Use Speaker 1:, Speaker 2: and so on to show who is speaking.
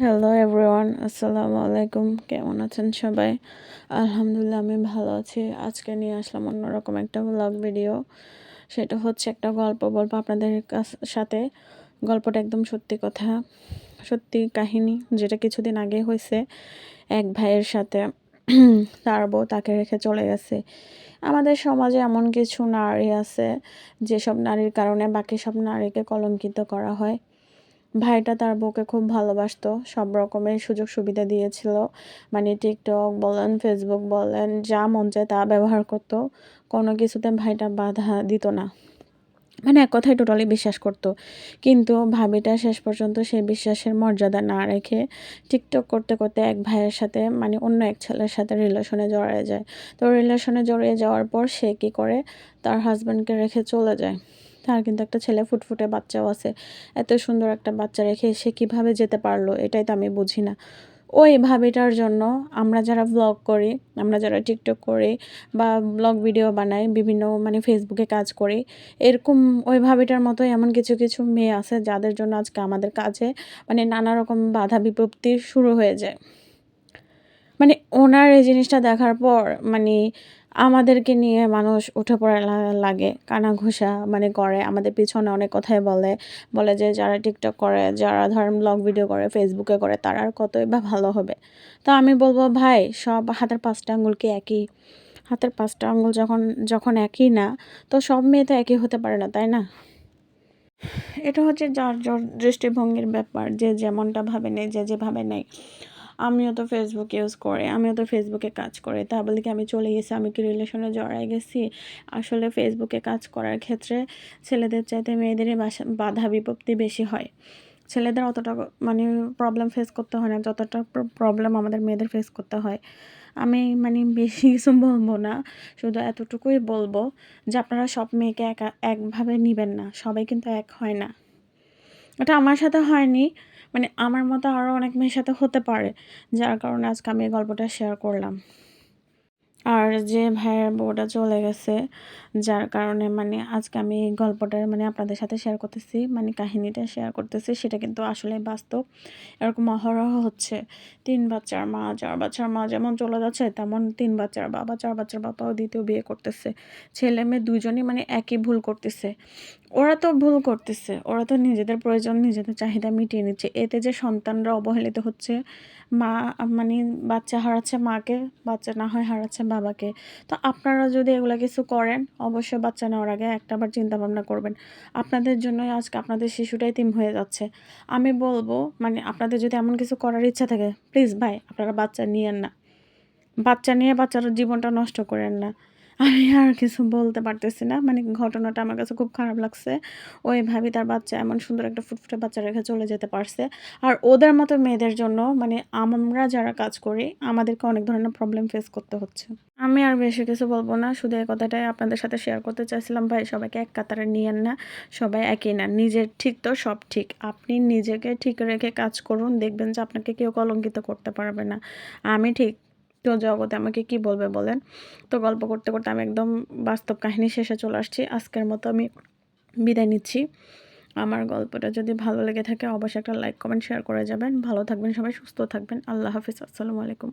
Speaker 1: Hello everyone আসসালামু আলাইকুম কেমন আছেন সবাই? আলহামদুলিল্লাহ, আমি ভালো আছি। আজকে নিয়ে আসলাম অন্যরকম একটা ব্লগ ভিডিও সেটা হচ্ছে একটা গল্প। বলব আপনাদের সাথে। গল্পটা একদম সত্যি কথা। সত্যি কাহিনী, যেটা কিছুদিন আগে হয়েছে। এক ভাইয়ের সাথে তার বউ তাকে রেখে চলে গেছে। আমাদের সমাজে এমন কিছু নারী আছে, যেসব নারীর কারণে বাকি সব নারীকে কলঙ্কিত করা হয়। ভাইটা তার বউকে খুব ভালোবাসতো, সব রকমের সুযোগ সুবিধা দিয়েছিল। মানে টিকটক বলেন, ফেসবুক বলেন, যা মন চায় তা ব্যবহার করতো। কোনো কিছুতে ভাইটা বাধা দিত না। মানে এক কথায় টোটালি বিশ্বাস করতো। কিন্তু ভাবিটা শেষ পর্যন্ত সেই বিশ্বাসের মর্যাদা না রেখে টিকটক করতে করতে এক ভাইয়ের সাথে মানে অন্য এক ছেলের সাথে রিলেশনে জড়িয়ে যায়। তো রিলেশনে জড়িয়ে যাওয়ার পর সে কী করে? তার হাজব্যান্ডকে রেখে চলে যায়। তার কিন্তু একটা ছেলে ফুটফুটে বাচ্চাও আছে। এত সুন্দর একটা বাচ্চা রেখে সে কীভাবে যেতে পারল এটাই তো আমি বুঝি না। ওই ভাবিটার জন্য আমরা যারা ব্লগ করি, আমরা যারা টিকটক করি বা ব্লগ ভিডিও বানাই, বিভিন্ন মানে ফেসবুকে কাজ করি, এরকম ওই ভাবিটার মতো এমন কিছু কিছু মেয়ে আছে যাদের জন্য আজকে আমাদের কাজে মানে নানা রকম বাধা বিপত্তি শুরু হয়ে যায়। মানে ওনার এই জিনিসটা দেখার পর মানে আমাদেরকে নিয়ে মানুষ উঠে পড়ে লাগে কানা ঘুষা মানে করে। আমাদের পিছনে অনেক কথাই বলে বলে যে যারা টিকটক করে, যারা ধরেন ব্লগ ভিডিও করে ফেসবুকে করে, তারা আর কতই বা ভালো হবে। তো আমি বলব, ভাই, সব হাতের পাঁচটা আঙ্গুল কি একই, হাতের পাঁচটা আঙ্গুল যখন যখন একই না, তো সব মেয়ে তো একই হতে পারে না, তাই না? এটা হচ্ছে যার যার দৃষ্টিভঙ্গির ব্যাপার, যে যেমনটা ভাবে নেই, যে যেভাবে নেই। আমিও তো ফেসবুক ইউজ করি আমিও তো ফেসবুকে কাজ করি। তা বলে কি আমি চলে গেছি? আমি কি রিলেশনে জড়াই গেছি? আসলে ফেসবুকে কাজ করার ক্ষেত্রে ছেলেদের চাইতে মেয়েদেরই বাধা বিপত্তি বেশি হয়। ছেলেদের অতটা মানে প্রবলেম ফেস করতে হয় না, যতটা প্রবলেম আমাদের মেয়েদের ফেস করতে হয়। আমি মানে বেশি কিছু বলব না, শুধু এতটুকুই বলব যে আপনারা সব মেয়েকে একা, একভাবে নেবেন না, সবাই কিন্তু এক হয় না। এটা আমার সাথে হয়নি। মানে আমার মতো আরও অনেক মেয়ের সাথে হতে পারে, যার কারণে আজকে আমি এই গল্পটা শেয়ার করলাম। আর যে ভাইয়ের বউটা চলে গেছে, যার কারণে মানে আজকে আমি এই গল্পটা মানে আপনাদের সাথে শেয়ার করতেছি মানে কাহিনীটা শেয়ার করতেছি, সেটা কিন্তু আসলে বাস্তব। এরকম অহরহ হচ্ছে। তিন বাচ্চার মা, চার বাচ্চার মা যেমন চলে যাচ্ছে, তেমন তিন বাচ্চার বাবা, চার বাচ্চার বাবাও দ্বিতীয় বিয়ে করতেছে। ছেলে মেয়ে দুজনই মানে একই ভুল করতেছে। ওরা তো ভুল করতেছে, ওরা তো নিজেদের প্রয়োজন, নিজেদের চাহিদা মিটিয়ে নিচ্ছে। এতে যে সন্তানরা অবহেলিত হচ্ছে, মা মানে বাচ্চা হারাচ্ছে মাকে, বাচ্চা না হয় হারাচ্ছে বাবাকে। তো আপনারা যদি এগুলো কিছু করেন, অবশ্যই বাচ্চা নেওয়ার আগে একটা বার চিন্তা ভাবনা করবেন। আপনাদের জন্যই আজকে আপনাদের শিশুটাই তিম হয়ে যাচ্ছে। আমি বলব মানে আপনাদের যদি এমন কিছু করার ইচ্ছা থাকে প্লিজ ভাই, আপনারা বাচ্চা নিয়েন না। বাচ্চা নিয়ে বাচ্চার জীবনটা নষ্ট করেন না। আমি আর কিছু বলতে পারতেছি না। মানে ঘটনাটা আমার কাছে খুব খারাপ লাগছে। ওই ভাবি তার বাচ্চা এমন সুন্দর একটা ফুটফুটে বাচ্চা রেখে চলে যেতে পারছে। আর ওদের মতো মেয়েদের জন্য মানে আমরা যারা কাজ করি, আমাদেরকে অনেক ধরনের প্রবলেম ফেস করতে হচ্ছে। আমি আর বেশি কিছু বলব না। শুধু এই কথাটাই আপনাদের সাথে শেয়ার করতে চাইছিলাম। ভাই, সবাইকে এক কাতারে নিয়েন না। সবাই একই না। নিজের ঠিক তো সব ঠিক। আপনি নিজেকে ঠিক রেখে কাজ করুন। দেখবেন যে আপনাকে কেউ কলঙ্কিত করতে পারবে না। আমি ঠিক তো জগতে আমাকে কি বলবে বলেন? তো গল্প করতে করতে আমি একদম বাস্তব কাহিনী শেষে চলে আসছি। আজকের মতো আমি বিদায় নিচ্ছি। আমার গল্পটা যদি ভালো লেগে থাকে অবশ্যই একটা লাইক কমেন্ট শেয়ার করে যাবেন। ভালো থাকবেন সবাই, সুস্থ থাকবেন। আল্লাহ হাফিজ। আসসালামু আলাইকুম।